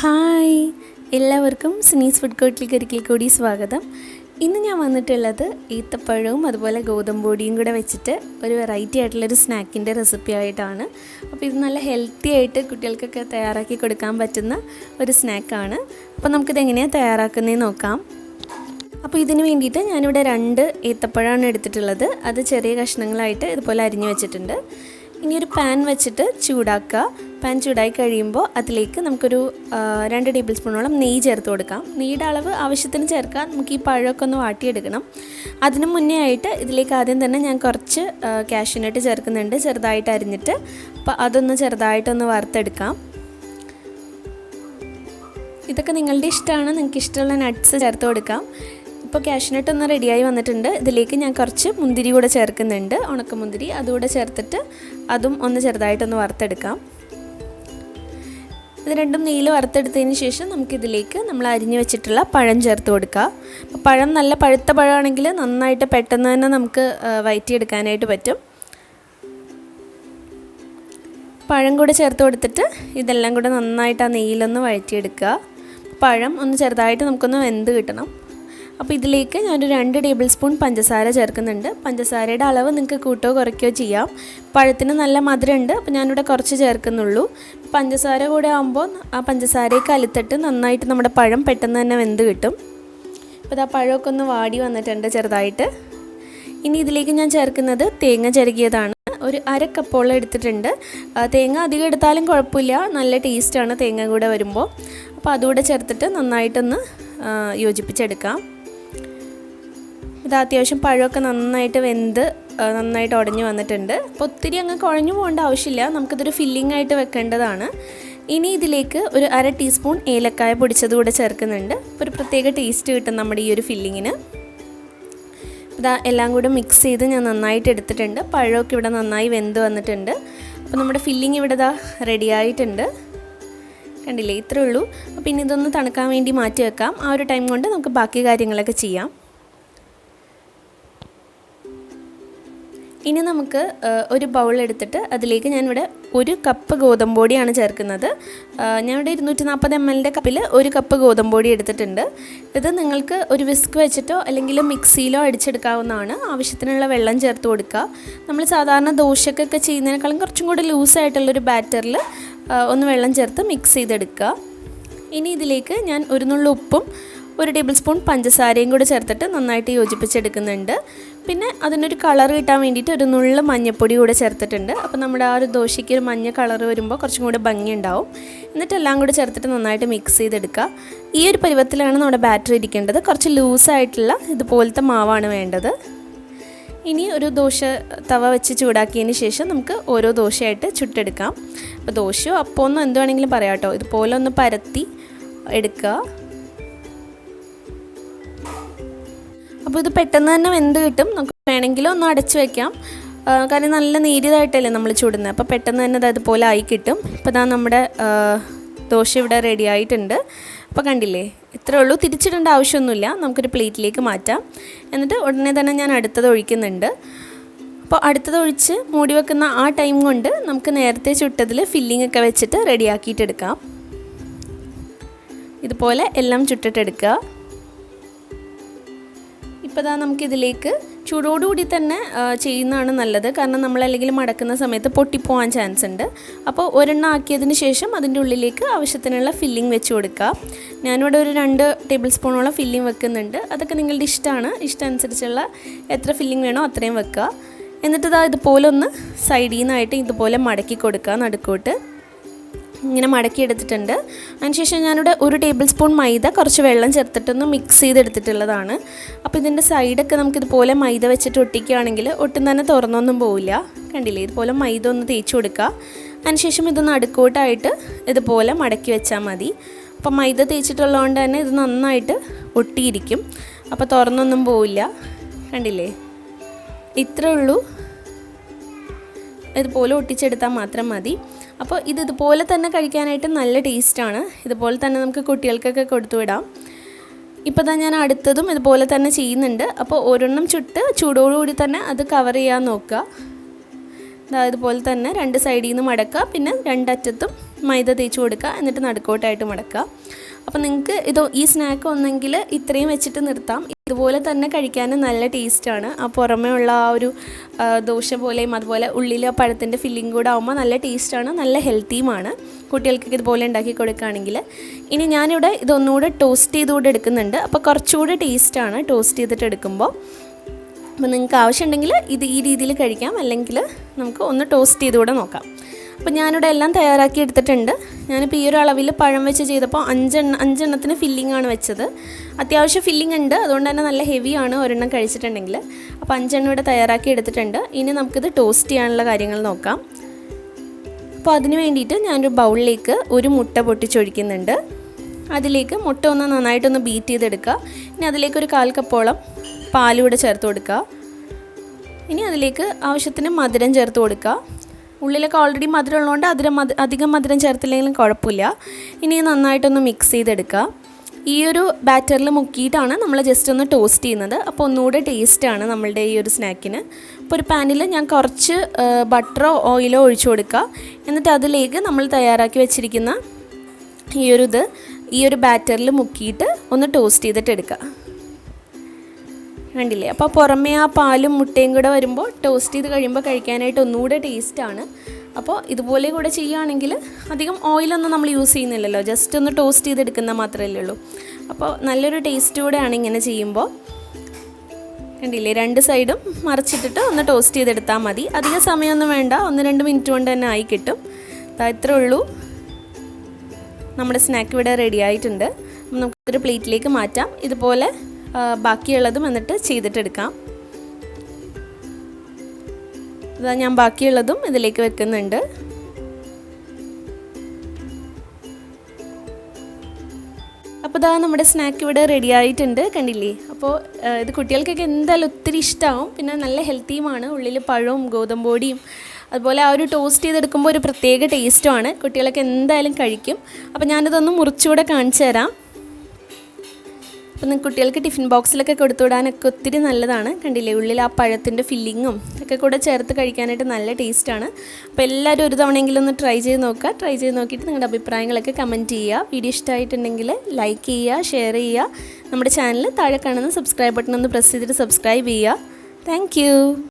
Hi. എല്ലാവർക്കും സിനീസ് food കോർട്ടിലേക്ക് ഒരിക്കൽ കൂടി സ്വാഗതം. ഇന്ന് ഞാൻ വന്നിട്ടുള്ളത് ഈത്തപ്പഴവും അതുപോലെ ഗോതമ്പൊടിയും കൂടെ വെച്ചിട്ട് ഒരു വെറൈറ്റി ആയിട്ടുള്ളൊരു സ്നാക്കിന്റെ റെസിപ്പി ആയിട്ടാണ്. അപ്പോൾ ഇത് നല്ല ഹെൽത്തി ആയിട്ട് കുട്ടികൾക്കൊക്കെ തയ്യാറാക്കി കൊടുക്കാൻ പറ്റുന്ന ഒരു സ്നാക്കാണ് അപ്പോൾ നമുക്കിത് എങ്ങനെയാണ് തയ്യാറാക്കുന്നതെന്ന് നോക്കാം. അപ്പോൾ ഇതിന് വേണ്ടിയിട്ട് ഞാനിവിടെ രണ്ട് ഏത്തപ്പഴമാണ് എടുത്തിട്ടുള്ളത്. അത് ചെറിയ കഷ്ണങ്ങളായിട്ട് ഇതുപോലെ അരിഞ്ഞു വെച്ചിട്ടുണ്ട്. ഇനി ഒരു പാൻ വെച്ചിട്ട് ചൂടാക്കുക. പാൻ ചൂടായി കഴിയുമ്പോൾ അതിലേക്ക് നമുക്കൊരു രണ്ട് ടേബിൾ സ്പൂണോളം നെയ്യ് ചേർത്ത് കൊടുക്കാം. നെയ്യുടെ അളവ് ആവശ്യത്തിന് ചേർക്കാം. നമുക്ക് ഈ പഴമൊക്കെ ഒന്ന് വാട്ടിയെടുക്കണം. അതിന് മുന്നേ ആയിട്ട് ഇതിലേക്ക് ആദ്യം തന്നെ ഞാൻ കുറച്ച് കാഷ്യൂനട്ട് ചേർക്കുന്നുണ്ട്. ചെറുതായിട്ട് അരിഞ്ഞിട്ട്. അപ്പോൾ അതൊന്ന് ചെറുതായിട്ടൊന്ന് വറുത്തെടുക്കാം. ഇതൊക്കെ നിങ്ങളുടെ ഇഷ്ടമാണ്. നിങ്ങൾക്ക് ഇഷ്ടമുള്ള നട്ട്സ് ചേർത്ത് കൊടുക്കാം. ഇപ്പോൾ കാഷ്നട്ട് ഒന്ന് റെഡിയായി വന്നിട്ടുണ്ട്. ഇതിലേക്ക് ഞാൻ കുറച്ച് മുന്തിരി കൂടെ ചേർക്കുന്നുണ്ട്. ഉണക്കമുന്തിരി അതുകൂടെ ചേർത്തിട്ട് അതും ഒന്ന് ചെറുതായിട്ടൊന്ന് വറുത്തെടുക്കാം. ഇത് രണ്ടും നെയ്യിൽ വറുത്തെടുത്തതിന് ശേഷം നമുക്കിതിലേക്ക് നമ്മൾ അരിഞ്ഞു വെച്ചിട്ടുള്ള പഴം ചേർത്ത് കൊടുക്കുക പഴം നല്ല പഴുത്ത പഴമാണെങ്കിൽ നന്നായിട്ട് പെട്ടെന്ന് തന്നെ നമുക്ക് വയറ്റിയെടുക്കാനായിട്ട് പറ്റും. പഴം കൂടെ ചേർത്ത് കൊടുത്തിട്ട് ഇതെല്ലാം കൂടെ നന്നായിട്ട് ആ നെയ്യിലൊന്ന് വഴറ്റിയെടുക്കുക. പഴം ഒന്ന് ചെറുതായിട്ട് നമുക്കൊന്ന് വെന്ത് കിട്ടണം. അപ്പോൾ ഇതിലേക്ക് ഞാനൊരു രണ്ട് ടേബിൾ സ്പൂൺ പഞ്ചസാര ചേർക്കുന്നുണ്ട്. പഞ്ചസാരയുടെ അളവ് നിങ്ങൾക്ക് കൂട്ടോ കുറയ്ക്കുകയോ ചെയ്യാം. പഴത്തിന് നല്ല മധുരമുണ്ട് അപ്പോൾ ഞാനിവിടെ കുറച്ച് ചേർക്കുന്നുള്ളൂ. പഞ്ചസാര കൂടെ ആകുമ്പോൾ ആ പഞ്ചസാരയൊക്കെ അലുത്തിട്ട് നന്നായിട്ട് നമ്മുടെ പഴം പെട്ടെന്ന് തന്നെ വെന്ത് കിട്ടും. അപ്പോൾ ഇതാ പഴമൊക്കെ ഒന്ന് വാടി വന്നിട്ടുണ്ട് ചെറുതായിട്ട്. ഇനി ഇതിലേക്ക് ഞാൻ ചേർക്കുന്നത് തേങ്ങ ചിരകിയതാണ് ഒരു അര കപ്പോളം എടുത്തിട്ടുണ്ട്. തേങ്ങ അധികം എടുത്താലും കുഴപ്പമില്ല. നല്ല ടേസ്റ്റാണ് തേങ്ങ കൂടെ വരുമ്പോൾ അപ്പോൾ അതുകൂടെ ചേർത്തിട്ട് നന്നായിട്ടൊന്ന് യോജിപ്പിച്ചെടുക്കാം. ഇത് അത്യാവശ്യം പഴമൊക്കെ നന്നായിട്ട് വെന്ത് നന്നായിട്ട് ഉടഞ്ഞു വന്നിട്ടുണ്ട്. അപ്പോൾ ഒത്തിരി അങ്ങ് കുഴഞ്ഞു പോകേണ്ട ആവശ്യമില്ല. നമുക്കിതൊരു ഫില്ലിംഗ് ആയിട്ട് വെക്കേണ്ടതാണ്. ഇനി ഇതിലേക്ക് ഒരു അര ടീസ്പൂൺ ഏലക്കായ പൊടിച്ചത് കൂടെ ചേർക്കുന്നുണ്ട്. ഒരു പ്രത്യേക ടേസ്റ്റ് കിട്ടും നമ്മുടെ ഈ ഒരു ഫില്ലിങ്ങിന് ഇതാ എല്ലാം കൂടെ മിക്സ് ചെയ്ത് ഞാൻ നന്നായിട്ട് എടുത്തിട്ടുണ്ട്. പഴമൊക്കെ ഇവിടെ നന്നായി വെന്ത് വന്നിട്ടുണ്ട്. അപ്പോൾ നമ്മുടെ ഫില്ലിംഗ് ഇവിടെ ഇതാ റെഡി ആയിട്ടുണ്ട്. കണ്ടില്ലേ? ഇത്രേ ഉള്ളൂ. അപ്പോൾ ഇനി ഇതൊന്ന് തണുക്കാൻ വേണ്ടി മാറ്റി വെക്കാം. ആ ഒരു ടൈം കൊണ്ട് നമുക്ക് ബാക്കി കാര്യങ്ങളൊക്കെ ചെയ്യാം. ഇനി നമുക്ക് ഒരു ബൗൾ എടുത്തിട്ട് അതിലേക്ക് ഞാനിവിടെ ഒരു കപ്പ് ഗോതമ്പ് പൊടിയാണ് ചേർക്കുന്നത് ഞാനിവിടെ ഇരുന്നൂറ്റി നാൽപ്പത് എം എല്ലിന്റെ കപ്പിൽ ഒരു കപ്പ് ഗോതമ്പ് പൊടി എടുത്തിട്ടുണ്ട്. ഇത് നിങ്ങൾക്ക് ഒരു വിസ്ക് വെച്ചിട്ടോ അല്ലെങ്കിൽ മിക്സിയിലോ അടിച്ചെടുക്കാവുന്നതാണ്. ആവശ്യത്തിനുള്ള വെള്ളം ചേർത്ത് കൊടുക്കുക. നമ്മൾ സാധാരണ ദോശക്കൊക്കെ ചെയ്യുന്നതിനേക്കാളും കുറച്ചും കൂടി ലൂസായിട്ടുള്ളൊരു ബാറ്ററിൽ ഒന്ന് വെള്ളം ചേർത്ത് മിക്സ് ചെയ്തെടുക്കുക. ഇനി ഇതിലേക്ക് ഞാൻ ഒരു നുള്ളു ഉപ്പും ഒരു ടേബിൾ സ്പൂൺ പഞ്ചസാരയും കൂടെ ചേർത്തിട്ട് നന്നായിട്ട് യോജിപ്പിച്ചെടുക്കുന്നുണ്ട്. പിന്നെ അതിനൊരു കളർ കിട്ടാൻ വേണ്ടിയിട്ട് ഒരു നുള്ള മഞ്ഞപ്പൊടി കൂടെ ചേർത്തിട്ടുണ്ട്. അപ്പോൾ നമ്മുടെ ആ ഒരു ദോശയ്ക്ക് ഒരു മഞ്ഞ കളർ വരുമ്പോൾ കുറച്ചും കൂടെ ഭംഗിയുണ്ടാവും. എന്നിട്ട് എല്ലാം കൂടെ ചേർത്തിട്ട് നന്നായിട്ട് മിക്സ് ചെയ്തെടുക്കുക. ഈ ഒരു പരുവത്തിലാണ് നമ്മുടെ ബാറ്ററി ഇരിക്കേണ്ടത്. കുറച്ച് ലൂസായിട്ടുള്ള ഇതുപോലത്തെ മാവാണ് വേണ്ടത്. ഇനി ഒരു ദോശ തവ വെച്ച് ചൂടാക്കിയതിന് ശേഷം നമുക്ക് ഓരോ ദോശയായിട്ട് ചുട്ടെടുക്കാം. അപ്പോൾ ദോശയോ അപ്പമൊന്നോ എന്ത് വേണമെങ്കിലും പറയാം കേട്ടോ. ഇതുപോലെ ഒന്ന് പരത്തി എടുക്കുക. അപ്പോൾ ഇത് പെട്ടെന്ന് തന്നെ വെന്ത് കിട്ടും. നമുക്ക് വേണമെങ്കിൽ ഒന്ന് അടച്ചു വെക്കാം. കാരണം നല്ല നേരിയതായിട്ടല്ലേ നമ്മൾ ചൂടുന്നത്. അപ്പോൾ പെട്ടെന്ന് തന്നെ അത് അതുപോലെ ആയി കിട്ടും. അപ്പോൾ ഇതാ നമ്മുടെ ദോശ ഇവിടെ റെഡി ആയിട്ടുണ്ട്. അപ്പോൾ കണ്ടില്ലേ? ഇത്രേ ഉള്ളൂ. തിരിച്ചിടേണ്ട ആവശ്യമൊന്നുമില്ല. നമുക്കൊരു പ്ലേറ്റിലേക്ക് മാറ്റാം. എന്നിട്ട് ഉടനെ തന്നെ ഞാൻ അടുത്തത് ഒഴിക്കുന്നുണ്ട്. അപ്പോൾ അടുത്തത് ഒഴിച്ച് മൂടി വെക്കുന്ന ആ ടൈം കൊണ്ട് നമുക്ക് നേരത്തെ ചുട്ടതിൽ ഫില്ലിംഗ് ഒക്കെ വെച്ചിട്ട് റെഡിയാക്കിയിട്ടെടുക്കാം ഇതുപോലെ എല്ലാം ചുട്ടിട്ടെടുക്കുക ഇപ്പോൾ ഇതാ നമുക്കിതിലേക്ക് ചൂടോടുകൂടി തന്നെ ചെയ്യുന്നതാണ് നല്ലത്. കാരണം നമ്മൾ അല്ലെങ്കിൽ മടക്കുന്ന സമയത്ത് പൊട്ടിപ്പോവാൻ ചാൻസ് ഉണ്ട്. അപ്പോൾ ഒരെണ്ണം ആക്കിയതിന് ശേഷം അതിന്റെ ഉള്ളിലേക്ക് ആവശ്യത്തിനുള്ള ഫില്ലിംഗ് വെച്ച് കൊടുക്കുക ഞാനിവിടെ ഒരു രണ്ട് ടേബിൾ സ്പൂണോളം ഫില്ലിംഗ് വെക്കുന്നുണ്ട്. അതൊക്കെ നിങ്ങളുടെ ഇഷ്ടമാണ് ഇഷ്ടം അനുസരിച്ചുള്ള എത്ര ഫില്ലിംഗ് വേണോ അത്രയും വെക്കുക എന്നിട്ട് ഇതാ ഇതുപോലെ ഒന്ന് സൈഡിൽ നിന്നായിട്ട് ഇതുപോലെ മടക്കി കൊടുക്കുക നടുക്കോട്ട്. ഇങ്ങനെ മടക്കി എടുത്തിട്ടുണ്ട്. അതിനുശേഷം ഞാനിവിടെ ഒരു ടേബിൾ സ്പൂൺ മൈദ കുറച്ച് വെള്ളം ചേർത്തിട്ടൊന്ന് മിക്സ് ചെയ്തെടുത്തിട്ടുള്ളതാണ്. അപ്പോൾ ഇതിന്റെ സൈഡൊക്കെ നമുക്കിതുപോലെ മൈദ വെച്ചിട്ട് ഒട്ടിക്കുകയാണെങ്കിൽ ഒട്ടും തന്നെ തുറന്നൊന്നും പോവില്ല. കണ്ടില്ലേ? ഇതുപോലെ മൈദ ഒന്ന് തേച്ച് കൊടുക്കുക. അതിനുശേഷം ഇത് അടുക്കോട്ടായിട്ട് ഇതുപോലെ മടക്കി വെച്ചാൽ മതി. അപ്പോൾ മൈദ തേച്ചിട്ടുള്ളതുകൊണ്ട് തന്നെ ഇത് നന്നായിട്ട് ഒട്ടിയിരിക്കും. അപ്പോൾ തുറന്നൊന്നും പോവില്ല. കണ്ടില്ലേ? ഇത്രേ ഉള്ളൂ. ഇതുപോലെ ഒട്ടിച്ചെടുത്താൽ മാത്രം മതി. അപ്പോൾ ഇത് ഇതുപോലെ തന്നെ കഴിക്കാനായിട്ട് നല്ല ടേസ്റ്റാണ് ഇതുപോലെ തന്നെ നമുക്ക് കുട്ടികൾക്കൊക്കെ കൊടുത്തു വിടാം ഇപ്പോൾ തന്നെ ഞാൻ അടുത്തതും ഇതുപോലെ തന്നെ ചെയ്യുന്നുണ്ട്. അപ്പോൾ ഒരെണ്ണം ചുട്ട് ചൂടോടുകൂടി തന്നെ അത് കവർ ചെയ്യാൻ നോക്കുക. ഇതുപോലെ തന്നെ രണ്ട് സൈഡിൽ നിന്ന് മടക്കുക. പിന്നെ രണ്ടറ്റത്തും മൈദ തേച്ച് കൊടുക്കുക. എന്നിട്ട് നടുക്കോട്ടായിട്ട് മടക്കുക. അപ്പോൾ നിങ്ങൾക്ക് ഇത് ഈ സ്നാക്ക് ഒന്നെങ്കിൽ ഇത്രയും വെച്ചിട്ട് നിർത്താം. ഇതുപോലെ തന്നെ കഴിക്കാൻ നല്ല ടേസ്റ്റാണ്. ആ പുറമേ ഉള്ള ആ ഒരു ദോശ പോലെയും അതുപോലെ ഉള്ളിൽ ആ പഴത്തിന്റെ ഫില്ലിംഗ് കൂടെ ആകുമ്പോൾ നല്ല ടേസ്റ്റാണ് നല്ല ഹെൽത്തിയുമാണ്. കുട്ടികൾക്ക് ഇതുപോലെ ഉണ്ടാക്കി കൊടുക്കുകയാണെങ്കിൽ ഇനി ഞാനിവിടെ ഇതൊന്നുകൂടെ ടോസ്റ്റ് ചെയ്തുകൂടെ എടുക്കുന്നുണ്ട്. അപ്പോൾ കുറച്ചുകൂടെ ടേസ്റ്റാണ് ടോസ്റ്റ് ചെയ്തിട്ട് എടുക്കുമ്പോൾ അപ്പോൾ നിങ്ങൾക്ക് ആവശ്യമുണ്ടെങ്കിൽ ഇത് ഈ രീതിയിൽ കഴിക്കാം. അല്ലെങ്കിൽ നമുക്ക് ഒന്ന് ടോസ്റ്റ് ചെയ്തുകൂടെ നോക്കാം. അപ്പോൾ ഞാനിവിടെ എല്ലാം തയ്യാറാക്കി എടുത്തിട്ടുണ്ട്. ഞാനിപ്പോൾ ഈ ഒരു അളവിൽ പഴം വെച്ച് ചെയ്തപ്പോൾ അഞ്ചെണ്ണ അഞ്ചെണ്ണത്തിന് ഫില്ലിംഗ് ആണ് വെച്ചത്. അത്യാവശ്യം ഫില്ലിംഗ് ഉണ്ട്. അതുകൊണ്ട് തന്നെ നല്ല ഹെവിയാണ് ഒരെണ്ണം കഴിച്ചിട്ടുണ്ടെങ്കിൽ. അപ്പോൾ അഞ്ചെണ്ണം ഇവിടെ തയ്യാറാക്കി എടുത്തിട്ടുണ്ട്. ഇനി നമുക്കിത് ടോസ്റ്റ് ചെയ്യാനുള്ള കാര്യങ്ങൾ നോക്കാം. അപ്പോൾ അതിന് വേണ്ടിയിട്ട് ഞാനൊരു ബൗളിലേക്ക് ഒരു മുട്ട പൊട്ടിച്ചൊഴിക്കുന്നുണ്ട്. അതിലേക്ക് മുട്ട ഒന്ന് നന്നായിട്ടൊന്ന് ബീറ്റ് ചെയ്തെടുക്കുക. ഇനി അതിലേക്ക് ഒരു കാൽ കപ്പോളം പാലൂടെ ചേർത്ത് കൊടുക്കുക. ഇനി അതിലേക്ക് ആവശ്യത്തിന് മധുരം ചേർത്ത് കൊടുക്കുക. ഉള്ളിലൊക്കെ ഓൾറെഡി മധുരം ഉള്ളതുകൊണ്ട് അതിരം മധു അധികം മധുരം ചേർത്തില്ലെങ്കിലും കുഴപ്പമില്ല. ഇനി നന്നായിട്ടൊന്ന് മിക്സ് ചെയ്തെടുക്കുക ഈ ഒരു ബാറ്ററിൽ മുക്കിയിട്ടാണ് നമ്മൾ ജസ്റ്റ് ഒന്ന് ടോസ്റ്റ് ചെയ്യുന്നത്. അപ്പോൾ ഒന്നുകൂടെ ടേസ്റ്റാണ് നമ്മളുടെ ഈ ഒരു സ്നാക്കിന് അപ്പോൾ ഒരു പാനിൽ ഞാൻ കുറച്ച് ബട്ടറോ ഓയിലോ ഒഴിച്ചു കൊടുക്കുക എന്നിട്ട് അതിലേക്ക് നമ്മൾ തയ്യാറാക്കി വെച്ചിരിക്കുന്ന ഈ ഒരു ഇത് ഈ ഒരു ബാറ്ററിൽ മുക്കിയിട്ട് ഒന്ന് ടോസ്റ്റ് ചെയ്തിട്ട് എടുക്കുക കണ്ടില്ലേ? അപ്പോൾ പുറമേ ആ പാലും മുട്ടയും കൂടെ വരുമ്പോൾ ടോസ്റ്റ് ചെയ്ത് കഴിയുമ്പോൾ കഴിക്കാനായിട്ട് ഒന്നുകൂടെ ടേസ്റ്റാണ് അപ്പോൾ ഇതുപോലെ കൂടെ ചെയ്യുകയാണെങ്കിൽ അധികം ഓയിലൊന്നും നമ്മൾ യൂസ് ചെയ്യുന്നില്ലല്ലോ. ജസ്റ്റ് ഒന്ന് ടോസ്റ്റ് ചെയ്തെടുക്കുന്ന മാത്രമല്ലേ ഉള്ളൂ. അപ്പോൾ നല്ലൊരു ടേസ്റ്റ് കൂടെയാണ് ഇങ്ങനെ ചെയ്യുമ്പോൾ കണ്ടില്ലേ? രണ്ട് സൈഡും മറിച്ചിട്ടിട്ട് ഒന്ന് ടോസ്റ്റ് ചെയ്തെടുത്താൽ മതി. അധികം സമയമൊന്നും വേണ്ട. ഒന്ന് രണ്ട് മിനിറ്റ് കൊണ്ട് തന്നെ ആയി കിട്ടും. ഇത്രേ ഉള്ളൂ. നമ്മുടെ സ്നാക്ക് ഇവിടെ റെഡി ആയിട്ടുണ്ട്. നമുക്കൊരു പ്ലേറ്റിലേക്ക് മാറ്റാം. ഇതുപോലെ ബാക്കിയുള്ളതും എന്നിട്ട് ചെയ്തിട്ടെടുക്കാം. ഇതാ ഞാൻ ബാക്കിയുള്ളതും ഇതിലേക്ക് വെക്കുന്നുണ്ട്. അപ്പോൾ ഇതാ നമ്മുടെ സ്നാക്ക് ഇവിടെ റെഡി ആയിട്ടുണ്ട് കണ്ടില്ലേ? അപ്പോൾ ഇത് കുട്ടികൾക്കൊക്കെ എന്തായാലും ഒത്തിരി ഇഷ്ടമാവും പിന്നെ നല്ല ഹെൽത്തിയുമാണ്. ഉള്ളിൽ പഴവും ഗോതമ്പൊടിയും അതുപോലെ ആ ഒരു ടോസ്റ്റ് ചെയ്തെടുക്കുമ്പോൾ ഒരു പ്രത്യേക ടേസ്റ്റുമാണ് കുട്ടികളൊക്കെ എന്തായാലും കഴിക്കും. അപ്പോൾ ഞാനിതൊന്ന് മുറിച്ചുകൂടെ കാണിച്ചു തരാം അപ്പം കുട്ടികൾക്ക് ടിഫിൻ ബോക്സിലൊക്കെ കൊടുത്തു വിടാനൊക്കെ ഒത്തിരി നല്ലതാണ്. കണ്ടില്ലേ? ഉള്ളിൽ ആ പഴത്തിന്റെ ഫില്ലിങ്ങും ഒക്കെ കൂടെ ചേർത്ത് കഴിക്കാനായിട്ട് നല്ല ടേസ്റ്റാണ്. അപ്പോൾ എല്ലാവരും ഒരു തവണയെങ്കിലും ഒന്ന് ട്രൈ ചെയ്ത് നോക്കുക. ട്രൈ ചെയ്ത് നോക്കിയിട്ട് നിങ്ങളുടെ അഭിപ്രായങ്ങളൊക്കെ കമന്റ് ചെയ്യുക. വീഡിയോ ഇഷ്ടമായിട്ടുണ്ടെങ്കിൽ ലൈക്ക് ചെയ്യുക ഷെയർ ചെയ്യുക. നമ്മുടെ ചാനൽ താഴെ കാണുന്ന സബ്സ്ക്രൈബ് ബട്ടൺ ഒന്ന് പ്രസ് ചെയ്തിട്ട് സബ്സ്ക്രൈബ് ചെയ്യുക. താങ്ക്